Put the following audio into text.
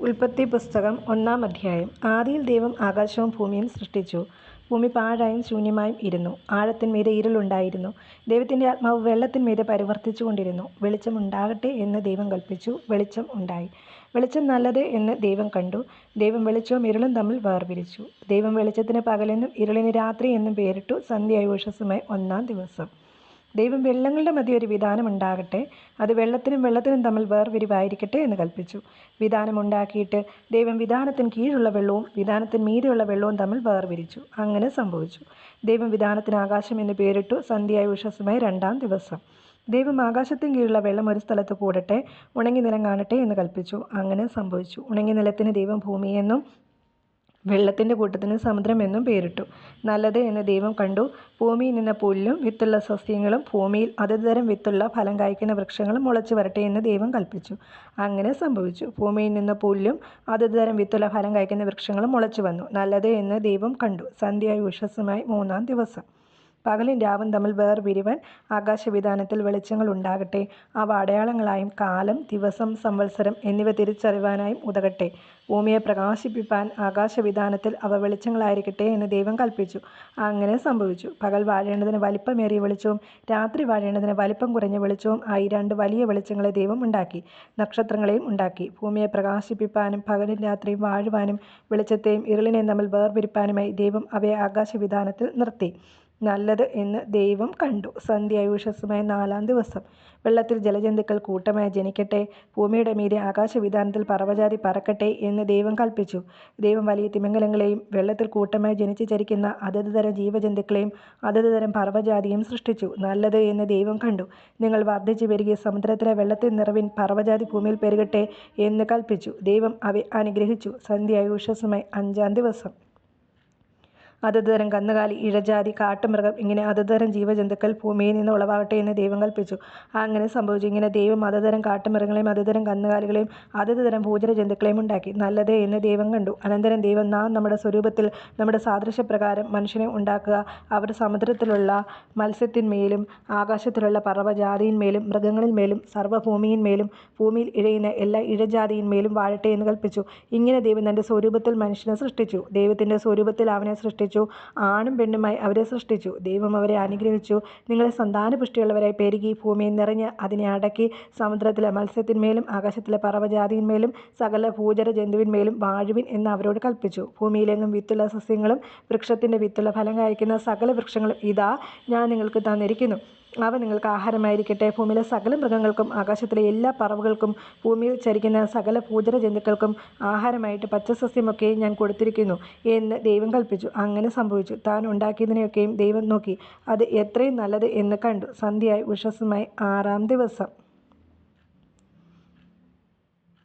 ഉൽപ്പത്തി പുസ്തകം ഒന്നാം അധ്യായം. ആദിയിൽ ദൈവം ആകാശവും ഭൂമിയും സൃഷ്ടിച്ചു. ഭൂമി പാഴായും ശൂന്യമായും ഇരുന്നു. ആഴത്തിന്മീതെ ഇരുളുണ്ടായിരുന്നു ദൈവത്തിന്റെ ആത്മാവ് വെള്ളത്തിന്മീതെ പരിവർത്തിച്ചുകൊണ്ടിരുന്നു. വെളിച്ചം ഉണ്ടാകട്ടെ എന്ന് ദൈവം കൽപ്പിച്ചു. വെളിച്ചം ഉണ്ടായി. വെളിച്ചം നല്ലത് എന്ന് ദൈവം കണ്ടു. ദൈവം വെളിച്ചവും ഇരുളും തമ്മിൽ വേർപിരിച്ചു. ദൈവം വെളിച്ചത്തിന് പകലെന്നും ഇരുളിന് രാത്രി എന്നും പേരിട്ടു. സന്ധ്യായുഷസ്സുമായി ഒന്നാം ദിവസം. ദൈവം വെള്ളങ്ങളുടെ മധ്യ ഒരു വിധാനം ഉണ്ടാകട്ടെ. അത് വെള്ളത്തിനും വെള്ളത്തിനും തമ്മിൽ വേർവിരിവായിരിക്കട്ടെ എന്ന് കൽപ്പിച്ചു. വിധാനം ഉണ്ടാക്കിയിട്ട് ദൈവം വിധാനത്തിന് കീഴുള്ള വെള്ളവും വിധാനത്തിന് മീതെയുള്ള വെള്ളവും തമ്മിൽ വേർവിരിച്ചു അങ്ങനെ സംഭവിച്ചു. ദൈവം വിധാനത്തിന് ആകാശം എന്ന് പേരിട്ടു സന്ധ്യായ ഉഷസ്സുമായി രണ്ടാം ദിവസം. ദൈവം ആകാശത്തിന് കീഴുള്ള വെള്ളം ഒരു സ്ഥലത്ത് കൂടട്ടെ ഉണങ്ങി നിലം കാണട്ടെ എന്ന് കൽപ്പിച്ചു. അങ്ങനെ സംഭവിച്ചു. ഉണങ്ങി നിലത്തിന് ദൈവം ഭൂമിയെന്നും വെള്ളത്തിന്റെ കൂട്ടത്തിന് സമുദ്രമെന്നും പേരിട്ടു. നല്ലത് എന്ന് ദൈവം കണ്ടു. ഭൂമിയിൽ നിന്ന് പുല്ലും വിത്തുള്ള സസ്യങ്ങളും ഭൂമിയിൽ അതേ തരം വിത്തുള്ള ഫലം കായ്ക്കുന്ന വൃക്ഷങ്ങളും മുളച്ചു വരട്ടെ എന്ന് ദൈവം കൽപ്പിച്ചു. അങ്ങനെ സംഭവിച്ചു. ഭൂമിയിൽ നിന്ന് പുല്ലും അതേ തരം വിത്തുള്ള ഫലം കായ്ക്കുന്ന വൃക്ഷങ്ങളും മുളച്ചു വന്നു. നല്ലത് എന്ന് ദൈവം കണ്ടു. സന്ധ്യയായി ഉഷസ്സുമായി മൂന്നാം ദിവസം. പകലും രാവും തമ്മിൽ വേർപിരിവൻ ആകാശവിധാനത്തിൽ വെളിച്ചങ്ങൾ ഉണ്ടാകട്ടെ. അവ അടയാളങ്ങളായും കാലം ദിവസം സംവത്സരം എന്നിവ തിരിച്ചറിവാനായും ഉതകട്ടെ. ഭൂമിയെ പ്രകാശിപ്പിപ്പാൻ ആകാശവിധാനത്തിൽ അവ വെളിച്ചങ്ങളായിരിക്കട്ടെ എന്ന് ദൈവം കൽപ്പിച്ചു. അങ്ങനെ സംഭവിച്ചു. പകൽ വാഴേണ്ടതിന് വലിപ്പമേറിയ വെളിച്ചവും രാത്രി വാഴേണ്ടതിന് വലിപ്പം കുറഞ്ഞ വെളിച്ചവും ആയി രണ്ട് വലിയ വെളിച്ചങ്ങളെ ദൈവം ഉണ്ടാക്കി നക്ഷത്രങ്ങളെയും ഉണ്ടാക്കി. ഭൂമിയെ പ്രകാശിപ്പിപ്പാനും പകലും രാത്രിയും വാഴുവാനും വെളിച്ചത്തെയും ഇരുളിനെയും തമ്മിൽ വേർപിരിപ്പാനുമായി ദൈവം അവയെ ആകാശവിധാനത്തിൽ നിർത്തി. നല്ലത് എന്ന് ദൈവം കണ്ടു. സന്ധ്യായുഷസ്സുമായ നാലാം ദിവസം. വെള്ളത്തിൽ ജലജന്തുക്കൾ കൂട്ടമായി ജനിക്കട്ടെ ഭൂമിയുടെ മീതെ ആകാശവിധാനത്തിൽ പർവജാതി പറക്കട്ടെ എന്ന് ദൈവം കൽപ്പിച്ചു. ദൈവം വലിയ തിമിംഗലങ്ങളെയും വെള്ളത്തിൽ കൂട്ടമായി ജനിച്ചു ചരിക്കുന്ന അതത് തരം ജീവജന്തുക്കളെയും അതത് തരം പർവജാതിയും സൃഷ്ടിച്ചു. നല്ലത് എന്ന് ദൈവം കണ്ടു. നിങ്ങൾ വർദ്ധിച്ചു വരികെ സമുദ്രത്തിലെ വെള്ളത്തിൽ നിറവിൻ പർവജാതി ഭൂമിയിൽ പെരുകട്ടെ എന്ന് കൽപ്പിച്ചു. ദൈവം അവയെ അനുഗ്രഹിച്ചു. സന്ധ്യായുഷസ്സുമായി അഞ്ചാം ദിവസം. അതത് തരം കന്നുകാലി ഇഴജാതി കാട്ടുമൃഗം ഇങ്ങനെ അതത് തരം ജീവജന്തുക്കൾ ഭൂമിയിൽ നിന്ന് ഉളവാകട്ടെ എന്ന് ദൈവം കൽപ്പിച്ചു. അങ്ങനെ സംഭവിച്ചു. ഇങ്ങനെ ദൈവം അതത് തരം കാട്ടുമൃഗങ്ങളെയും അതത് തരം കന്നുകാലികളെയും അതത് തരം ഭൂചര ജന്തുക്കളെയും ഉണ്ടാക്കി. നല്ലതേ എന്ന് ദൈവം കണ്ടു. അനന്തരം ദൈവം നാം നമ്മുടെ സ്വരൂപത്തിൽ നമ്മുടെ സാദൃശ്യപ്രകാരം മനുഷ്യനെ ഉണ്ടാക്കുക. അവർ സമുദ്രത്തിലുള്ള മത്സ്യത്തിന്മേലും ആകാശത്തിലുള്ള പർവജാതിയിന്മേലും മൃഗങ്ങളിന്മേലും സർവഭൂമിയിന്മേലും ഭൂമിയിൽ ഇഴയുന്ന എല്ലാ ഇഴജാതിയിന്മേലും വാഴട്ടെ എന്ന് കൽപ്പിച്ചു. ഇങ്ങനെ ദൈവം തന്റെ സ്വരൂപത്തിൽ മനുഷ്യനെ സൃഷ്ടിച്ചു. ദൈവത്തിന്റെ സ്വരൂപത്തിൽ അവനെ സൃഷ്ടിച്ചു. ആണും പെണ്ണുമായി അവരെ സൃഷ്ടിച്ചു. ദൈവം അവരെ അനുഗ്രഹിച്ചു. നിങ്ങളെ സന്താന പുഷ്ടിയുള്ളവരായി പെരുകി ഭൂമിയിൽ നിറഞ്ഞ് അതിനെ അടക്കി സമുദ്രത്തിലെ മത്സ്യത്തിന്മേലും ആകാശത്തിലെ പർവജാതിയിന്മേലും സകല ഭൂചര ജന്തുവിന്മേലും വാഴുവിൻ എന്ന് അവരോട് കൽപ്പിച്ചു. ഭൂമിയിലെങ്ങും വിത്തുള്ള സസ്യങ്ങളും വൃക്ഷത്തിന്റെ വിത്തുള്ള ഫലം കായ്ക്കുന്ന സകല വൃക്ഷങ്ങളും ഇതാ ഞാൻ നിങ്ങൾക്ക് തന്നിരിക്കുന്നു. അവ നിങ്ങൾക്ക് ആഹാരമായിരിക്കട്ടെ. ഭൂമിയിലെ സകല മൃഗങ്ങൾക്കും ആകാശത്തിലെ എല്ലാ പറവുകൾക്കും ഭൂമിയിൽ ചരിക്കുന്ന സകല ഭൂചര ജന്തുക്കൾക്കും ആഹാരമായിട്ട് പച്ചസസ്യമൊക്കെ ഞാൻ കൊടുത്തിരിക്കുന്നു എന്ന് ദൈവം കൽപ്പിച്ചു. അങ്ങനെ സംഭവിച്ചു. താൻ ഉണ്ടാക്കിയതിനെയൊക്കെയും ദൈവം നോക്കി. അത് എത്രയും നല്ലത് എന്ന് കണ്ടു. സന്ധ്യയായി ഉഷസ്സുമായി ആറാം ദിവസം.